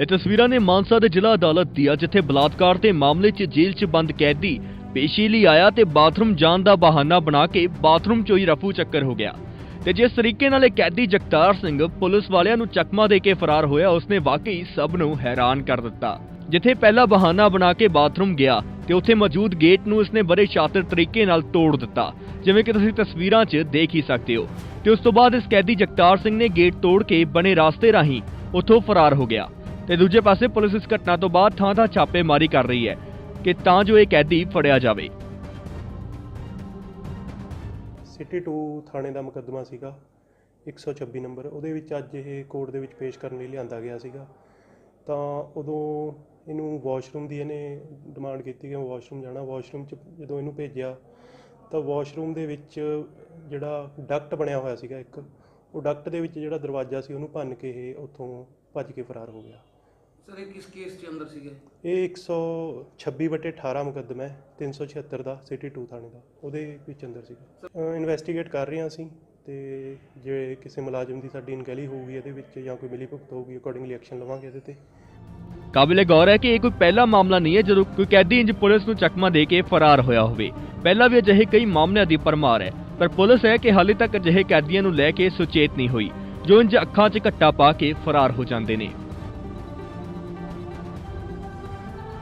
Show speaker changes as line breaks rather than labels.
ਇਹ ਤਸਵੀਰਾਂ ਨੇ ਮਾਨਸਾ ਦੇ ਜ਼ਿਲ੍ਹਾ ਅਦਾਲਤ ਦੀਆਂ, ਜਿੱਥੇ ਬਲਾਤਕਾਰ ਦੇ ਮਾਮਲੇ 'ਚ ਜੇਲ੍ਹ 'ਚ ਬੰਦ ਕੈਦੀ ਪੇਸ਼ੀ ਲਈ ਆਇਆ ਤੇ ਬਾਥਰੂਮ ਜਾਣ ਦਾ ਬਹਾਨਾ ਬਣਾ ਕੇ ਬਾਥਰੂਮ 'ਚੋਂ ਹੀ ਰਫੂ ਚੱਕਰ ਹੋ ਗਿਆ। ਤੇ ਜਿਸ ਤਰੀਕੇ ਨਾਲ ਇਹ ਕੈਦੀ ਜਗਤਾਰ ਸਿੰਘ ਪੁਲਿਸ ਵਾਲਿਆਂ ਨੂੰ ਚਕਮਾ ਦੇ ਕੇ ਫਰਾਰ ਹੋਇਆ, ਉਸਨੇ ਵਾਕਈ ਸਭ ਨੂੰ ਹੈਰਾਨ ਕਰ ਦਿੱਤਾ। ਜਿੱਥੇ ਪਹਿਲਾ ਬਹਾਨਾ ਬਣਾ ਕੇ ਬਾਥਰੂਮ ਗਿਆ ਤੇ ਉੱਥੇ ਮੌਜੂਦ ਗੇਟ ਨੂੰ ਇਸਨੇ ਬੜੇ ਸ਼ਾਤਰ ਤਰੀਕੇ ਨਾਲ ਤੋੜ ਦਿੱਤਾ, ਜਿਵੇਂ ਕਿ ਤੁਸੀਂ ਤਸਵੀਰਾਂ 'ਚ ਦੇਖ ਹੀ ਸਕਦੇ ਹੋ। ਤੇ ਉਸ ਤੋਂ ਬਾਅਦ ਇਸ ਕੈਦੀ ਜਗਤਾਰ ਸਿੰਘ ਨੇ ਗੇਟ ਤੋੜ ਕੇ ਬਣੇ ਰਾਸਤੇ ਰਾਹੀਂ ਉੱਥੋਂ ਫਰਾਰ ਹੋ ਗਿਆ। ਤੇ ਦੂਜੇ ਪਾਸੇ ਪੁਲਿਸ ਇਸ ਘਟਨਾ ਤੋਂ ਬਾਅਦ ਥਾਂ ਥਾਂ ਛਾਪੇਮਾਰੀ ਕਰ ਰਹੀ ਹੈ ਕਿ ਤਾਂ ਜੋ ਇਹ ਕੈਦੀ ਫੜਿਆ ਜਾਵੇ।
ਸਿਟੀ 2 ਥਾਣੇ ਦਾ ਮੁਕੱਦਮਾ ਸੀਗਾ 126 ਨੰਬਰ। ਉਹਦੇ ਵਿੱਚ ਅੱਜ ਇਹ ਕੋਰਟ ਦੇ ਵਿੱਚ ਪੇਸ਼ ਕਰਨ ਲਈ ਲਿਆਂਦਾ ਗਿਆ ਸੀਗਾ। ਤਾਂ ਉਦੋਂ ਇਹਨੂੰ ਵਾਸ਼ਰੂਮ ਦੀ ਇਹਨੇ ਡਿਮਾਂਡ ਕੀਤੀ ਕਿ ਵਾਸ਼ਰੂਮ ਜਾਣਾ। ਵਾਸ਼ਰੂਮ 'ਚ ਜਦੋਂ ਇਹਨੂੰ ਭੇਜਿਆ, ਤਾਂ ਵਾਸ਼ਰੂਮ ਦੇ ਵਿੱਚ ਜਿਹੜਾ ਡਕਟ ਬਣਿਆ ਹੋਇਆ ਸੀਗਾ ਇੱਕ, ਉਹ ਡਕਟ ਦੇ ਵਿੱਚ ਜਿਹੜਾ ਦਰਵਾਜ਼ਾ ਸੀ ਉਹਨੂੰ ਭੰਨ ਕੇ ਇਹ ਉੱਥੋਂ ਭੱਜ ਕੇ ਫਰਾਰ ਹੋ ਗਿਆ।
ਸਰ ਇਹ ਕਿਸ ਕੇਸ 'ਚ ਅੰਦਰ ਸੀਗੇ?
ਇਹ 126 ਬਟੇ 18 ਮੁਕੱਦਮਾ ਹੈ 376 ਦਾ ਸਿਟੀ 2 ਥਾਣੇ ਦਾ। ਉਹਦੇ ਵਿੱਚ ਅੰਦਰ ਸੀਗਾ। ਇਨਵੈਸਟੀਗੇਟ ਕਰ ਰਹੇ ਹਾਂ ਅਸੀਂ ਤੇ ਜੇ ਕਿਸੇ ਮੁਲਾਜ਼ਮ ਦੀ ਸਾਡੀ ਇਨਕੁਆਇਰੀ ਹੋਊਗੀ ਇਹਦੇ ਵਿੱਚ ਜਾਂ ਕੋਈ ਮਿਲੀ ਭੁਗਤ ਹੋਊਗੀ ਅਕੋਰਡਿੰਗਲੀ ਐਕਸ਼ਨ ਲਵਾਂਗੇ ਇਹਦੇ ਤੇ।
ਕਾਬਿਲੇ ਗੌਰ ਹੈ ਕਿ ਇਹ ਕੋਈ ਪਹਿਲਾ ਮਾਮਲਾ ਨਹੀਂ ਹੈ ਜਦੋਂ ਕੋਈ ਕੈਦੀ ਇੰਜ ਪੁਲਿਸ ਨੂੰ ਚਕਮਾ ਦੇ ਕੇ ਫਰਾਰ ਹੋਇਆ ਹੋਵੇ। ਪਹਿਲਾਂ ਵੀ ਅਜਿਹੇ ਕਈ ਮਾਮਲਿਆਂ ਦੀ ਪਰਮਾਰ ਹੈ ਪਰ ਪੁਲਿਸ ਹੈ ਕਿ ਹਾਲੇ ਤੱਕ ਅਜਿਹੇ ਕੈਦੀਆਂ ਨੂੰ ਲੈ ਕੇ ਸੁਚੇਤ ਨਹੀਂ ਹੋਈ ਜੋ ਇੰਜ ਅੱਖਾਂ 'ਚ ਘੱਟਾ ਪਾ ਕੇ ਫਰਾਰ ਹੋ ਜਾਂਦੇ ਨੇ।